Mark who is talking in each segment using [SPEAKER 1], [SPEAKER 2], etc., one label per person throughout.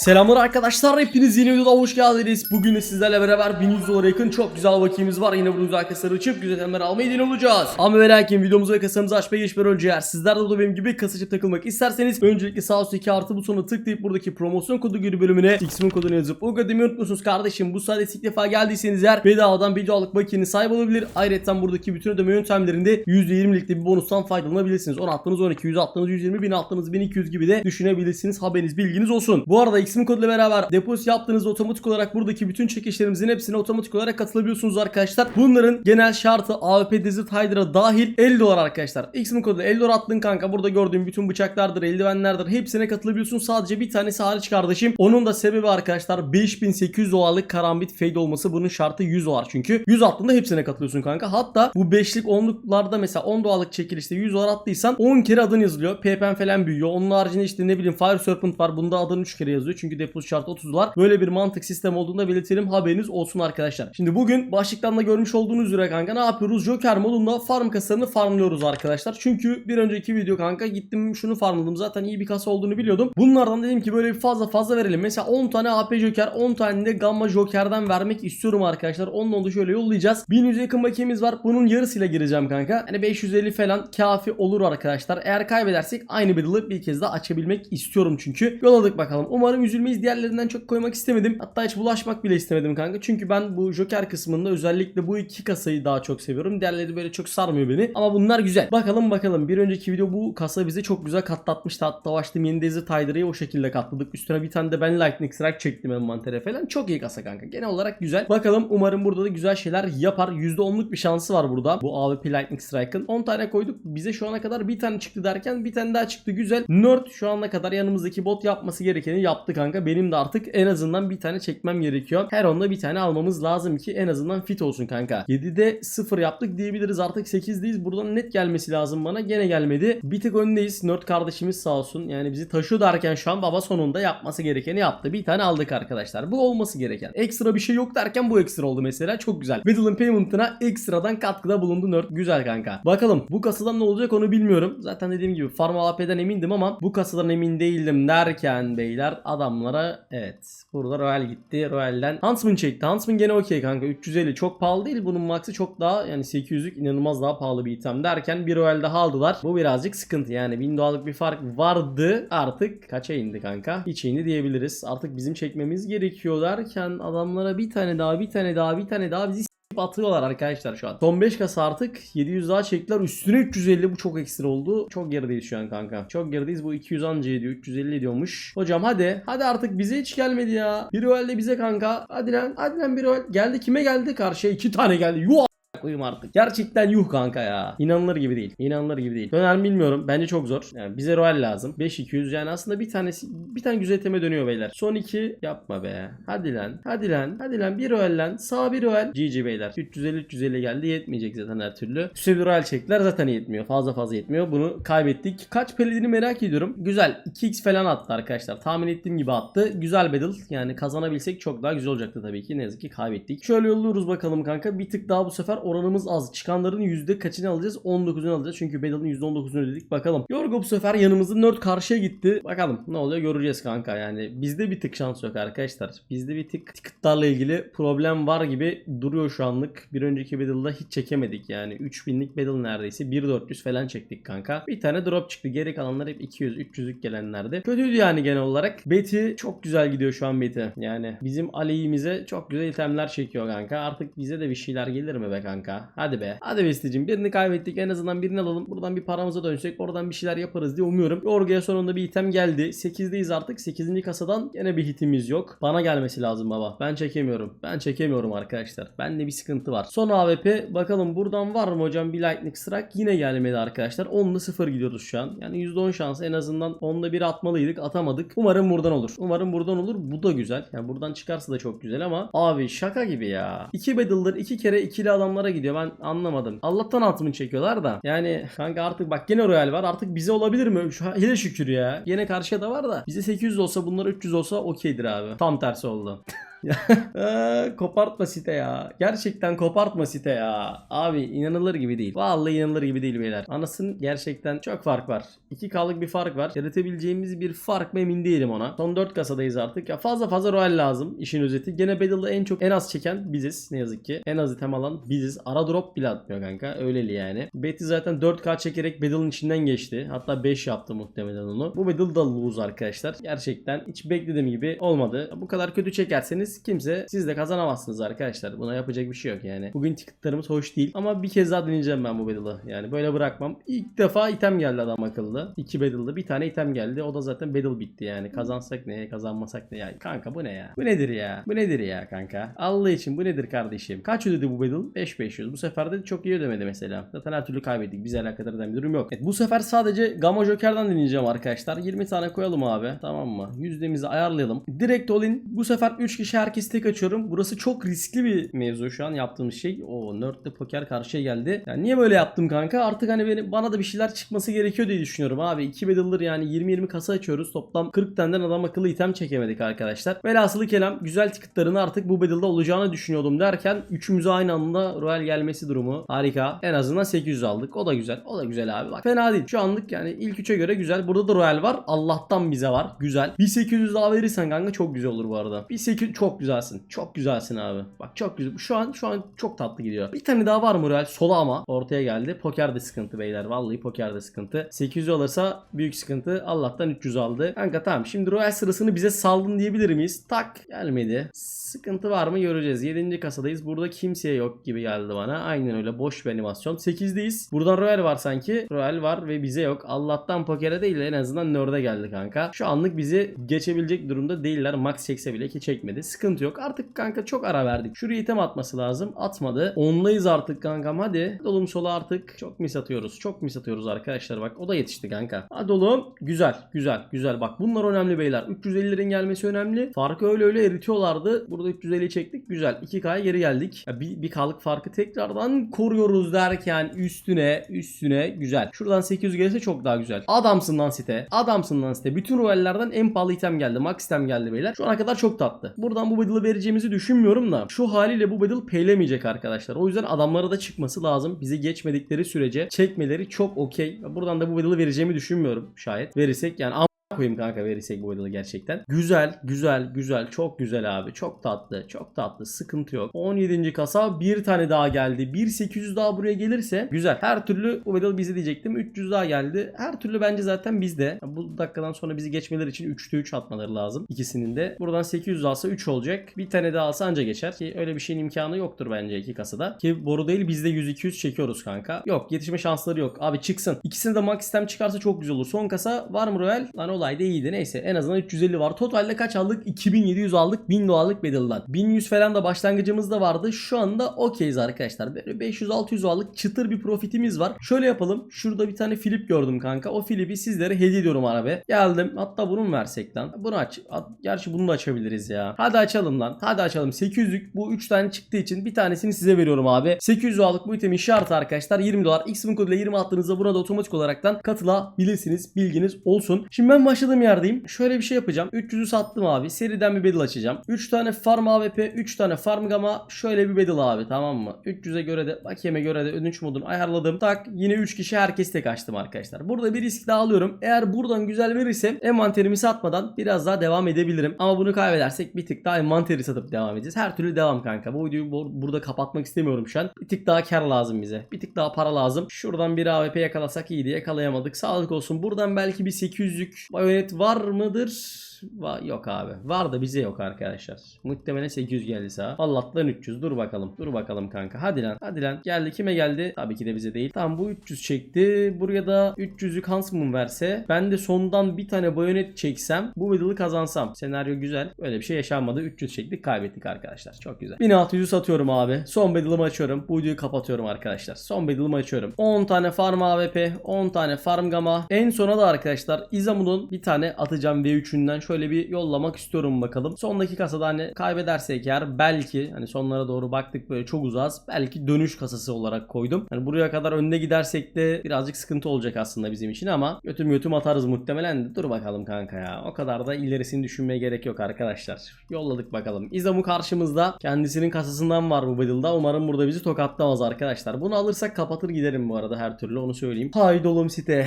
[SPEAKER 1] Selamlar arkadaşlar hepiniz yeni videoda hoş geldiniz. Bugün de sizlerle beraber 1100 dolara yakın çok güzel vakimiz var. Yine bu güzel kasaları açıp güzel itemler almayı dene olacağız. Ama ve lakin videomuzu ve kasamızı açmaya geçmeden önce eğer sizler de burada benim gibi kasacı takılmak isterseniz öncelikle sağ üstteki artı butonuna tıklayıp buradaki promosyon kodu giri bölümüne X'min kodunu yazıp o demeyi unutmuyorsunuz kardeşim. Bu sayede ilk defa geldiyseniz eğer bedavadan bir dolarlık bakiyenin sahibi olabilir. Ayrıca buradaki bütün ödeme yöntemlerinde %20'lik de bir bonustan faydalanabilirsiniz. 10 attığınız 12, 100 attığınız 120, 1000 attığınız 1200 gibi de düşünebilirsiniz. Haberiniz bilginiz olsun. Bu arada X'min koduyla beraber depozit yaptığınızda otomatik olarak buradaki bütün çekişlerimizin hepsine otomatik olarak katılabiliyorsunuz arkadaşlar. Bunların genel şartı AWP Desert Hydra'ya dahil 50 dolar arkadaşlar. X'min kodu 50 dolar attın kanka. Burada gördüğüm bütün bıçaklardır, eldivenlerdir hepsine katılabiliyorsun. Sadece bir tanesi hariç kardeşim. Onun da sebebi arkadaşlar 5800 dolarlık karambit fade olması. Bunun şartı 100 dolar çünkü. 100 attığında hepsine katılıyorsun kanka. Hatta bu 5'lik 10'luklarda mesela 10 dolarlık çekilişte 100 dolar attıysan 10 kere adın yazılıyor. PPM falan büyüyor. Onun haricinde işte ne bileyim Fire Serpent var. Bunda adın 3 kere yazıyor. Çünkü depozit şartı 30 dolar. Böyle bir mantık sistem olduğunda belirtelim. Haberiniz olsun arkadaşlar. Şimdi bugün başlıktan da görmüş olduğunuz üzere kanka ne yapıyoruz? Joker modunda farm kasalarını farmlıyoruz arkadaşlar. Çünkü bir önceki video kanka gittim şunu farmladım. Zaten iyi bir kasa olduğunu biliyordum. Bunlardan dedim ki böyle bir fazla fazla verelim. Mesela 10 tane AP Joker, 10 tane de Gamma Joker'den vermek istiyorum arkadaşlar. Onun da şöyle yollayacağız. 1100 yakın bakiyemiz var. Bunun yarısıyla gireceğim kanka. Hani 550 falan kafi olur arkadaşlar. Eğer kaybedersek aynı battle'ı bir kez daha açabilmek istiyorum çünkü. Yolladık bakalım. Umarım üzülmeyiz. Diğerlerinden çok koymak istemedim. Hatta hiç bulaşmak bile istemedim kanka. Çünkü ben bu Joker kısmında özellikle bu iki kasayı daha çok seviyorum. Diğerleri böyle çok sarmıyor beni. Ama bunlar güzel. Bakalım bakalım. Bir önceki video bu kasa bize çok güzel katlatmıştı. Hatta açtım yeni Desert Hydra'yı o şekilde katladık. Üstüne bir tane de ben Lightning Strike çektim envantere falan. Çok iyi kasa kanka. Genel olarak güzel. Bakalım umarım burada da güzel şeyler yapar. %10'luk bir şansı var burada. Bu AWP Lightning Strike'ın. 10 tane koyduk. Bize şu ana kadar bir tane çıktı derken bir tane daha çıktı. Güzel. Nerd şu ana kadar yanımızdaki bot yapması gerekeni yaptı kanka. Benim de artık en azından bir tane çekmem gerekiyor. Her onda bir tane almamız lazım ki en azından fit olsun kanka. 7'de 0 yaptık diyebiliriz. Artık 8'deyiz. Buradan net gelmesi lazım bana. Gene gelmedi. Bir tık öndeyiz. Nerd kardeşimiz sağ olsun. Yani bizi taşıyor derken şu an baba sonunda yapması gerekeni yaptı. Bir tane aldık arkadaşlar. Bu olması gereken. Ekstra bir şey yok derken bu ekstra oldu mesela. Çok güzel. Fiddle'ın payment'ına ekstradan katkıda bulundu Nerd. Güzel kanka. Bakalım bu kasadan ne olacak onu bilmiyorum. Zaten dediğim gibi Farm AP'den emindim ama bu kasadan emin değildim derken beyler adamlara evet. Burada Royal gitti. Royal'den Huntsman çekti. Huntsman gene okey kanka. 350 çok pahalı değil. Bunun max'ı çok daha yani 800'lük inanılmaz daha pahalı bir item derken bir Royal daha aldılar. Bu birazcık sıkıntı yani. 1000 dolarlık bir fark vardı. Artık kaça indi kanka? Hiç indi diyebiliriz. Artık bizim çekmemiz gerekiyor derken adamlara bir tane daha bir tane daha bir tane daha bizi atıyorlar arkadaşlar şu an. Son 5 kasa artık 700 daha çektiler. Üstüne 350 bu çok ekstra oldu. Çok gerideyiz şu an kanka. Çok gerideyiz. Bu 200 anca ediyor. 350 ediyormuş. Hocam hadi. Hadi artık bize hiç gelmedi ya. Bir de bize kanka. Hadi lan. Hadi lan bir Geldi kime geldi? Karşıya 2 tane geldi. Yuh koyayım artık. Gerçekten yuh kanka ya. İnanılır gibi değil. İnanılır gibi değil. Döner mi bilmiyorum. Bence çok zor. Yani bize Royal lazım. 5200 yani aslında bir tanesi bir tane güzel iteme dönüyor beyler. Son iki yapma be. Hadi lan. Hadi lan. Hadi lan. Bir Royal lan. Sağ bir Royal. GG beyler. 350 350 geldi. Yetmeyecek zaten her türlü. Üstüne bir Royal çektiler. Zaten yetmiyor. Fazla fazla yetmiyor. Bunu kaybettik. Kaç pelediğini merak ediyorum. Güzel. 2x falan attı arkadaşlar. Tahmin ettiğim gibi attı. Güzel battle. Yani kazanabilsek çok daha güzel olacaktı tabii ki. Ne yazık ki kaybettik. Şöyle yolluyoruz bakalım kanka. Bir tık daha bu sefer oranımız az. Çıkanların yüzde kaçını alacağız? 19'unu alacağız. Çünkü Battle'ın %19'unu ödedik. Bakalım. Yorgo bu sefer yanımızda Nerd karşıya gitti. Bakalım ne oluyor göreceğiz kanka. Yani bizde bir tık şans yok arkadaşlar. Bizde bir tık ticketlarla ilgili problem var gibi duruyor şu anlık. Bir önceki Battle'da hiç çekemedik yani. 3000'lik Battle neredeyse. 1.400 falan çektik kanka. Bir tane drop çıktı. Geri kalanlar hep 200-300'lük gelenlerdi. Kötüydü yani genel olarak. Betty çok güzel gidiyor şu an Betty. Yani bizim aleyhimize çok güzel itemler çekiyor kanka. Artık bize de bir şeyler gelir mi be kanka? Hadi be. Hadi Vesti'cim birini kaybettik. En azından birini alalım. Buradan bir paramıza dönsek oradan bir şeyler yaparız diye umuyorum. Yorgo'ya sonunda bir item geldi. 8'deyiz artık. 8. kasadan gene bir hitimiz yok. Bana gelmesi lazım baba. Ben çekemiyorum. Ben çekemiyorum arkadaşlar. Bende bir sıkıntı var. Son AWP. Bakalım buradan var mı hocam bir Lightning Strike? Yine gelmedi arkadaşlar. 10'da 0 gidiyoruz şu an. Yani %10 şans en azından 10'da 1 atmalıydık. Atamadık. Umarım buradan olur. Umarım buradan olur. Bu da güzel. Yani buradan çıkarsa da çok güzel ama abi şaka gibi ya. 2 battle'dır 2 kere ikili adamlara gidiyor. Ben anlamadım. Allah'tan altımını çekiyorlar da. Yani kanka artık bak gene Royal var. Artık bize olabilir mi? Şu hele şükür ya. Yine karşıya da var da. Bize 800 olsa bunlar 300 olsa okeydir abi. Tam tersi oldu. Kopartma site ya. Gerçekten kopartma site ya. Abi inanılır gibi değil. Vallahi inanılır gibi değil beyler. Anasının gerçekten çok fark var. 2K'lık bir fark var. Yaratabileceğimiz bir fark mı emin değilim ona. Son 4 kasadayız artık. Ya fazla fazla royal lazım işin özeti. Gene Battle'da en çok en az çeken biziz ne yazık ki. En az item alan biziz. Ara drop bile atmıyor kanka. Öyleli yani. Betty zaten 4K çekerek Battle'ın içinden geçti. Hatta 5 yaptı muhtemelen onu. Bu Battle da lose arkadaşlar. Gerçekten hiç beklediğim gibi olmadı. Bu kadar kötü çekerseniz kimse siz de kazanamazsınız arkadaşlar. Buna yapacak bir şey yok yani. Bugün ticketlarımız hoş değil. Ama bir kez daha deneyeceğim ben bu Battle'ı. Yani böyle bırakmam. İlk defa item geldi adam akıllı. İki Battle'da bir tane item geldi. O da zaten Battle bitti yani. Kazansak ne kazanmasak ne yani. Kanka bu ne ya? Bu nedir ya? Bu nedir ya kanka? Allah için bu nedir kardeşim? Kaç ödedi bu Battle? 5500. Bu sefer de çok iyi ödemedi mesela. Zaten her türlü kaybettik. Bize alakadar eden bir durum yok. Evet, bu sefer sadece Gamma Joker'dan deneyeceğim arkadaşlar. 20 tane koyalım abi. Tamam mı? Yüzdemizi ayarlayalım. Direkt all in. Bu sefer 3 kişi herkes tek açıyorum. Burası çok riskli bir mevzu şu an yaptığımız şey. O Nerd'de poker karşıya geldi. Yani niye böyle yaptım kanka? Artık hani benim, bana da bir şeyler çıkması gerekiyor diye düşünüyorum abi. 2 battle'dır yani 20-20 kasa açıyoruz. Toplam 40 taneden adam akıllı item çekemedik arkadaşlar. Velhasılı kelam güzel ticketların artık bu battle'da olacağını düşünüyordum derken üçümüze aynı anda royal gelmesi durumu harika. En azından 800 aldık. O da güzel. O da güzel abi. Bak fena değil. Şu anlık yani ilk 3'e göre güzel. Burada da royal var. Allah'tan bize var. Güzel. 1800 daha verirsen kanka çok güzel olur bu arada. 1800 çok güzelsin. Çok güzelsin abi. Bak çok güzel. Şu an şu an çok tatlı gidiyor. Bir tane daha var mı royal? Sola ama ortaya geldi. Poker de sıkıntı beyler. Vallahi poker de sıkıntı. 800 alırsa büyük sıkıntı. Allah'tan 300 aldı. Kanka tamam. Şimdi royal sırasını bize saldın diyebilir miyiz? Tak gelmedi. Sıkıntı var mı göreceğiz. 7. kasadayız. Burada kimseye yok gibi geldi bana. Aynen öyle boş bir animasyon. 8'deyiz. Buradan royal var sanki. Royal var ve bize yok. Allah'tan pokere değil en azından nerd'e geldi kanka. Şu anlık bizi geçebilecek durumda değiller. Max çekse bile ki çekmedi. Sıkıntı yok. Artık kanka çok ara verdik. Şuraya item atması lazım. Atmadı. Onlayız artık kankam hadi. Dolum sola artık. Çok mis atıyoruz. Çok mis atıyoruz arkadaşlar bak. O da yetişti kanka. Hadi oğlum. Güzel. Güzel. Güzel. Bak bunlar önemli beyler. 350'lerin gelmesi önemli. Farkı öyle öyle eritiyorlardı. Burada 350 çektik. Güzel. 2K'ya geri geldik. Ya bir, bir K'lık farkı tekrardan koruyoruz derken üstüne üstüne güzel. Şuradan 800 gelirse çok daha güzel. Adamsın lan site. Adamsın lan site. Bütün royallerden en pahalı item geldi. Max item geldi beyler. Şu ana kadar çok tatlı. Buradan bu battle'ı vereceğimizi düşünmüyorum da. Şu haliyle bu battle peylemeyecek arkadaşlar. O yüzden adamlara da çıkması lazım. Bizi geçmedikleri sürece çekmeleri çok okey. Buradan da bu battle'ı vereceğimi düşünmüyorum şayet. Verirsek yani koyayım kanka verirsek bu battle'ı gerçekten. Güzel, güzel, güzel. Çok güzel abi. Çok tatlı, çok tatlı. Sıkıntı yok. 17. kasa bir tane daha geldi. 1800 daha buraya gelirse güzel. Her türlü bu battle bizi diyecektim. 300 daha geldi. Her türlü bence zaten bizde. Bu dakikadan sonra bizi geçmeleri için 3'te 3 atmaları lazım. İkisinin de. Buradan 800 alsa 3 olacak. Bir tane daha alsa anca geçer. Ki öyle bir şeyin imkanı yoktur bence iki kasada. Ki boru değil biz de 100-200 çekiyoruz kanka. Yok yetişme şansları yok. Abi çıksın. İkisini de max çıkarsa çok güzel olur. Son kasa var mı Royal? Lan olay da iyiydi. Neyse en azından 350 var. Totalde kaç aldık? 2700 aldık. 1000 dolarlık Battle'dan. 1100 falan da başlangıcımızda vardı. Şu anda okeyiz arkadaşlar. Böyle 500-600 aldık. Çıtır bir profitimiz var. Şöyle yapalım. Şurada bir tane flip gördüm kanka. O flipi sizlere hediye ediyorum abi. Geldim. Hatta bunu mu versek lan? Bunu aç. Gerçi bunu da açabiliriz ya. Hadi açalım lan. Hadi açalım. 800'lük bu 3 tane çıktığı için bir tanesini size veriyorum abi. 800 aldık bu itemin şartı arkadaşlar. 20 dolar. X'in koduyla 20 attığınızda buna da otomatik olaraktan katılabilirsiniz. Bilginiz olsun. Şimdi ben başladığım yerdeyim. Şöyle bir şey yapacağım. 300'ü sattım abi. Seriden bir battle açacağım. 3 tane farm AWP, 3 tane farm gamma. Şöyle bir battle abi tamam mı? 300'e göre de bakiyeme göre de ödünç modunu ayarladım. Tak yine 3 kişi herkes tek açtım arkadaşlar. Burada bir risk daha alıyorum. Eğer buradan güzel verirsem envanterimi satmadan biraz daha devam edebilirim. Ama bunu kaybedersek bir tık daha envanteri satıp devam edeceğiz. Her türlü devam kanka. Bu videoyu bu- burada kapatmak istemiyorum şu an. Bir tık daha kar lazım bize. Bir tık daha para lazım. Şuradan bir AWP yakalasak iyiydi. Yakalayamadık. Sağlık olsun. Buradan belki bir 800'lük bayonet var mıdır? Va- yok abi. Var da bize yok arkadaşlar. Muhtemelen 800 geldi sağa. Allah'tan 300. Dur bakalım. Dur bakalım kanka. Hadi lan. Hadi lan. Geldi. Kime geldi? Tabii ki de bize değil. Tamam bu 300 çekti. Buraya da 300'lük Huntsman verse. Ben de sondan bir tane bayonet çeksem. Bu battle'ı kazansam. Senaryo güzel. Öyle bir şey yaşanmadı. 300 çektik. Kaybettik arkadaşlar. Çok güzel. 1600'ü satıyorum abi. Son battle'ımı açıyorum. Bu videoyu kapatıyorum arkadaşlar. Son battle'ımı açıyorum. 10 tane farm AWP. 10 tane farm gamma. En sona da arkadaşlar İzamu'nun bir tane atacağım V3'ünden şöyle bir yollamak istiyorum bakalım. Sondaki kasada hani kaybedersek eğer belki hani sonlara doğru baktık böyle çok uzağız. Belki dönüş kasası olarak koydum. Hani buraya kadar önde gidersek de birazcık sıkıntı olacak aslında bizim için ama götüm götüm atarız muhtemelen de. Dur bakalım kanka ya. O kadar da ilerisini düşünmeye gerek yok arkadaşlar. Yolladık bakalım. İzamu karşımızda. Kendisinin kasasından var bu Battle'da. Umarım burada bizi tokatlamaz arkadaşlar. Bunu alırsak kapatır giderim bu arada her türlü onu söyleyeyim. Haydi oğlum site.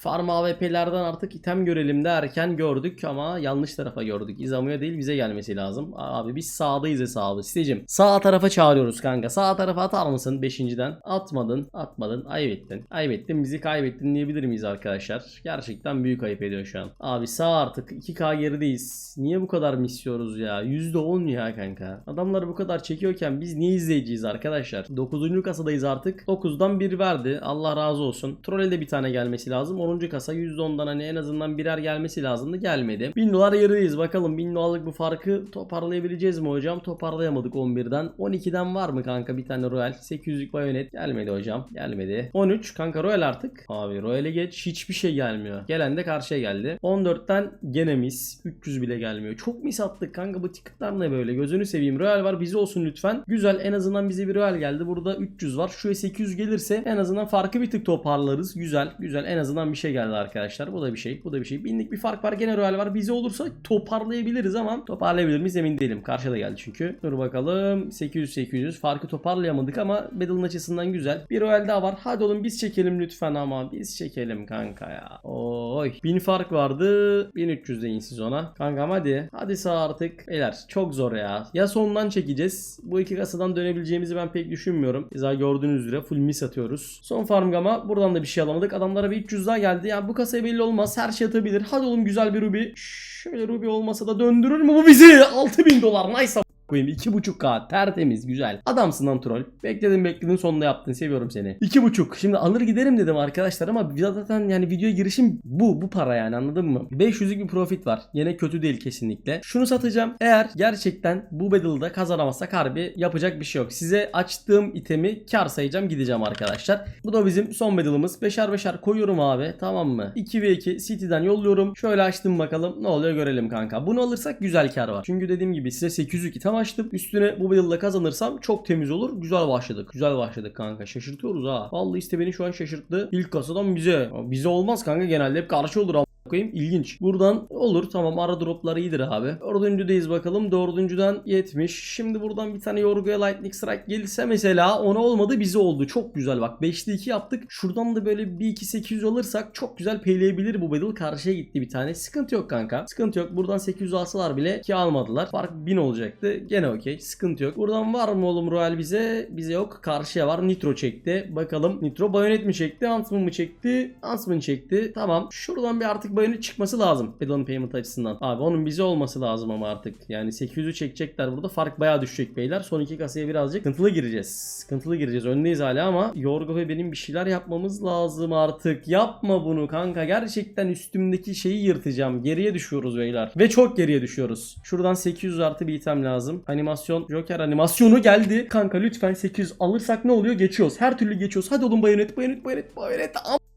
[SPEAKER 1] Farm AWP'lerden artık item görelim derken gördük ama yanlış tarafa gördük. İzamu'ya değil bize gelmesi lazım. Abi biz sağdayız hesabı. Sitecim sağ tarafa çağırıyoruz kanka. Sağ tarafa atar mısın 5.den? Atmadın, atmadın. Ayıp ettin. Ayıp ettin bizi kaybettin diyebilir miyiz arkadaşlar? Gerçekten büyük ayıp ediyor şu an. Abi sağ artık 2K gerideyiz. Niye bu kadar misliyoruz ya? %10 ya kanka. Adamlar bu kadar çekiyorken biz niye izleyeceğiz arkadaşlar? 9. kasadayız artık. 9'dan 1 verdi. Allah razı olsun. Troll'e de bir tane gelmesi lazım. 10. kasa %10'dan hani en azından birer gelmesi lazımdı. Gelmedi. 1000 dolar yarıyız. Bakalım 1000 dolarlık bu farkı toparlayabileceğiz mi hocam? Toparlayamadık 11'den. 12'den var mı kanka bir tane Royal? 800'lük bayonet. Gelmedi hocam. Gelmedi. 13 kanka Royal artık. Abi Royal'e geç. Hiçbir şey gelmiyor. Gelen de karşıya geldi. 14'ten gene mis. 300 bile gelmiyor. Çok mis attık kanka bu ticketlar ne böyle? Gözünü seveyim. Royal var bize olsun lütfen. Güzel en azından bize bir Royal geldi. Burada 300 var. Şuraya 800 gelirse en azından farkı bir tık toparlarız. Güzel. Güzel. En azından bir şey geldi arkadaşlar. Bu da bir şey. Bu da bir şey. Binlik bir fark var. Gene Royal var. Bize olursa toparlayabiliriz ama toparlayabilir miyiz emin değilim. Karşıda geldi çünkü. Dur bakalım. 800 800. Farkı toparlayamadık ama Battle'ın açısından güzel. Bir Royal daha var. Hadi oğlum biz çekelim lütfen ama. Biz çekelim kanka ya. Oy. 1000 fark vardı. 1300 deyin siz ona. Kankam hadi. Hadi sağ artık. Beyler çok zor ya. Ya sondan çekeceğiz. Bu iki kasadan dönebileceğimizi ben pek düşünmüyorum. Keza gördüğünüz üzere full miss atıyoruz. Son farm gama. Buradan da bir şey alamadık. Adamlara bir 300 daha geldi. Yani bu kasaya belli olmaz. Her şey atabilir. Hadi oğlum güzel bir ruby. Şöyle ruby olmasa da döndürür mü bu bizi? 6000 dolar. Nice koyayım. 2.5k tertemiz güzel. Adamsın lan troll. Bekledim bekledim sonunda yaptın. Seviyorum seni. 2.5. Şimdi alır giderim dedim arkadaşlar ama zaten yani videoya girişim bu. Bu para yani anladın mı? 500'lük bir profit var. Yine kötü değil kesinlikle. Şunu satacağım. Eğer gerçekten bu battle'da kazanamazsak harbi yapacak bir şey yok. Size açtığım itemi kar sayacağım gideceğim arkadaşlar. Bu da bizim son battle'ımız. Beşer beşer koyuyorum abi. Tamam mı? 2 ve 2 City'den yolluyorum. Şöyle açtım bakalım. Ne oluyor görelim kanka. Bunu alırsak güzel kar var. Çünkü dediğim gibi size 802 tam açtım. Üstüne bu battle'da kazanırsam çok temiz olur. Güzel başladık. Güzel başladık kanka. Şaşırtıyoruz ha. Vallahi işte beni şu an şaşırttı. İlk kasadan bize. Bize olmaz kanka genelde hep karşı olur ama koyayım. İlginç. Buradan olur tamam ara droplar iyidir abi. Dördüncüdeyiz bakalım. Dördüncüden 70. Şimdi buradan bir tane Yorgo'ya Lightning Strike gelirse mesela ona olmadı bize oldu. Çok güzel bak. 5'te 2 yaptık. Şuradan da böyle bir 2 800 alırsak çok güzel paylayabilir bu battle. Karşıya gitti bir tane. Sıkıntı yok kanka. Sıkıntı yok. Buradan 800 alsalar bile ki almadılar. Fark 1000 olacaktı. Gene okey. Sıkıntı yok. Buradan var mı oğlum Royal bize? Bize yok. Karşıya var. Nitro çekti. Bakalım. Nitro bayonet mi çekti? Huntsman mı çekti? Huntsman çekti. Tamam. Şuradan bir artık bayonet çıkması lazım. Battle'ın payment açısından. Abi onun bize olması lazım ama artık. Yani 800'ü çekecekler burada. Fark bayağı düşecek beyler. Son iki kasaya birazcık sıkıntılı gireceğiz. Sıkıntılı gireceğiz. Öndeyiz hala ama Yorgo ve benim bir şeyler yapmamız lazım artık. Yapma bunu kanka. Gerçekten üstümdeki şeyi yırtacağım. Geriye düşüyoruz beyler. Ve çok geriye düşüyoruz. Şuradan 800 artı bir item lazım. Animasyon. Joker animasyonu geldi. Kanka lütfen 800 alırsak ne oluyor? Geçiyoruz. Her türlü geçiyoruz. Hadi oğlum bayonet bayonet bayonet bayonet. Am-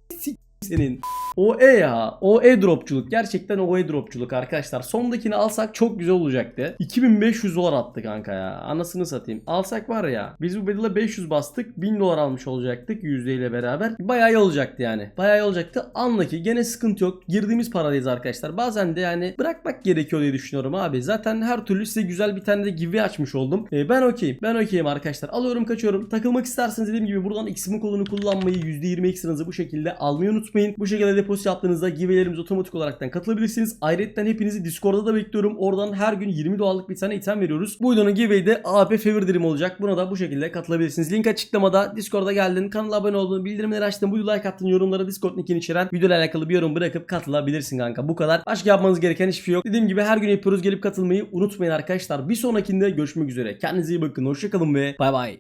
[SPEAKER 1] senin. O E ya. O E dropçuluk. Gerçekten o E dropçuluk arkadaşlar. Sondakini alsak çok güzel olacaktı. 2500 dolar attı kanka ya. Anasını satayım. Alsak var ya. Biz bu battle'a 500 bastık. 1000 dolar almış olacaktık yüzde ile beraber. Bayağı iyi olacaktı yani. Bayağı iyi olacaktı. Anla ki gene sıkıntı yok. Girdiğimiz paradayız arkadaşlar. Bazen de yani bırakmak gerekiyor diye düşünüyorum abi. Zaten her türlü size güzel bir tane de giveaway açmış oldum. Ee, ben okeyim. Ben okeyim arkadaşlar. Alıyorum kaçıyorum. Takılmak isterseniz dediğim gibi buradan X'imi kolunu kullanmayı %20 ekstranızı bu şekilde almayı unutmayın. Bu şekilde depozit yaptığınızda giveaway'lerimize otomatik olaraktan katılabilirsiniz. Ayrıca hepinizi Discord'da da bekliyorum. Oradan her gün 20 dolarlık bir tane item veriyoruz. Bu videonun giveaway'de AP Favor dilim olacak. Buna da bu şekilde katılabilirsiniz. Link açıklamada. Discord'a geldin, kanala abone oldun, bildirimleri açtın, bu like attın, yorumlara Discord linkini içeren videoyla alakalı bir yorum bırakıp katılabilirsin kanka. Bu kadar. Başka yapmanız gereken hiçbir şey yok. Dediğim gibi her gün yapıyoruz. Gelip katılmayı unutmayın arkadaşlar. Bir sonrakinde görüşmek üzere. Kendinize iyi bakın. Hoşçakalın ve bay bay.